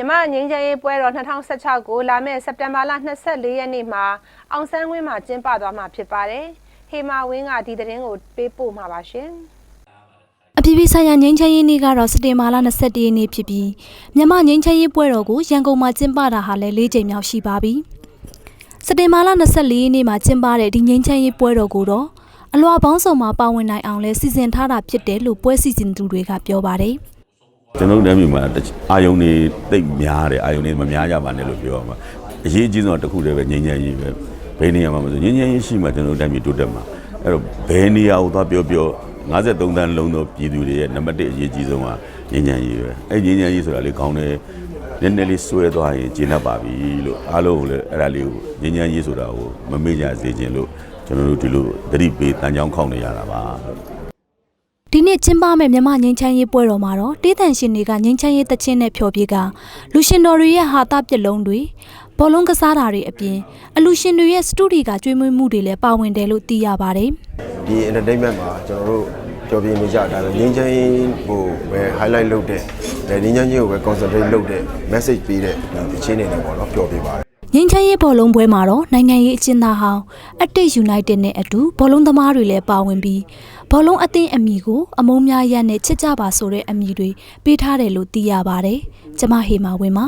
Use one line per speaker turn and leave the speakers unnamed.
မြမငင်းချမ်းရေးပွဲတော်2016ကိုလာမယ့်စက်တင်ဘာလ24ရက်နေ့မှာအောင်ဆန်းဝင်းမှာကျင်းပသွားမှာဖြစ်ပါတယ်။ဟေမာဝင်းကဒီသတင်းကိုပေးပို့မှာပါရှင်။
အပြည်ပြည်ဆိုင်ရာငြိမ်းချမ်းရေးနေ့ကတော့စက်တင်ဘာလ21ရက်နေ့ဖြစ်ပြီးမြန်မာငြိမ်းချမ်းရေးပွဲတော်ကိုရန်ကုန်မှာကျင်းပတာဟာလည်း၄ချိန်မြောက်ရှိပါပြီ။စက်တင်ဘာလ24ရက်နေ့မှာကျင်းပတဲ့ဒီငြိမ်းချမ်းရေးပွဲတော်ကိုတော့အလွာပေါင်းစုံမှာပါဝင်နိုင်အောင်လဲစီစဉ်ထားတာဖြစ်တယ်လို့ပွဲစီစဉ်သူတွေကပြောပါတယ်။
ကျွန်တော်တို့တိုင်းပြည်မှာအာယုံတွေတိတ်များတယ်အာယုံတွေမများကြပါနဲ့လို့ပြောရမှာအရေးအကြီးဆုံးတစ်ခုတည်းပဲငြိမ်းချမ်းရေးပဲဘယ်နေရာမှာမဆိုငြိမ်းချမ်းရေးရှိမှကျွန်တော်တို့တိုင်းပြည်တိုးတက်မှာအဲ့တော့ဘယ်နေရာကိုသွားပြောပြော53တန်းလုံးသောပြည်သူတွေရဲ့နံပါတ်1အရေးကြီးဆုံးကငြိမ်းချမ်းရေးပဲအဲ့ငြိမ်းချမ်းရေးဆိုတာလေခေါင်းထဲနည်းနည်းလေးဆွဲသွားရင်ကျဉ်တ်ပါပြီလို့အားလုံးကိုလည်းအဲ့ဒါလေးကိုငြိမ်းချမ်းရေးဆိုတာကိုမမေ့ကြစေခြင်းလို့ကျွန်တော်တို့ဒီလိုသတိပေးတန်ကြောင်းခောက်နေရတာပါ လို့
ဒီနေ့ကျင်းပမဲ့မြမငိမ့်ချမ်းရေးပွဲတော်မှာတော့တေးတန်ရှင်တွေကငိမ့်ချမ်းရေးတခြင်းနဲ့ဖျော်ဖြေကလူရှင်တော်တွေရဲ့ဟာတာပြက်လုံးတွေဘောလုံးကစားတာတွေအပြင်အလူရှင်တွေရဲ့စတူဒီကကျွေးမွေးမှုတွေလည်းပါဝင်တယ်လို့သိရပါတယ်
ဒီ entertainment မှာကျွန်တော်တို့ကြော်ပြနေကြတာပဲငင်းချင်းကိုပဲ highlight လုပ်တဲ့ငင်းချင်းချင်းကိုပဲ concentrate လုပ်တဲ့ message ပေးတဲ့ဒီချင်းနေတယ်ပေါ့နော်ပျော်ပြပါတယ်
ငိမ့်ချမ်းရေးဘောလုံးပွဲမှာတော့နိုင်ငံရေးအကျဉ်းသားဟောင်း Active United နဲ့အတူဘောလုံးသမားတွေလည်းပါဝင်ပြီးဘောလုံးအသင်းအမည်ကိုအမုံများရက်နဲ့ချစ်ကြပါဆိုတဲ့အမည်တွေပေးထားတယ်လို့သိရပါတယ်ကျမဟေမာဝင်းပါ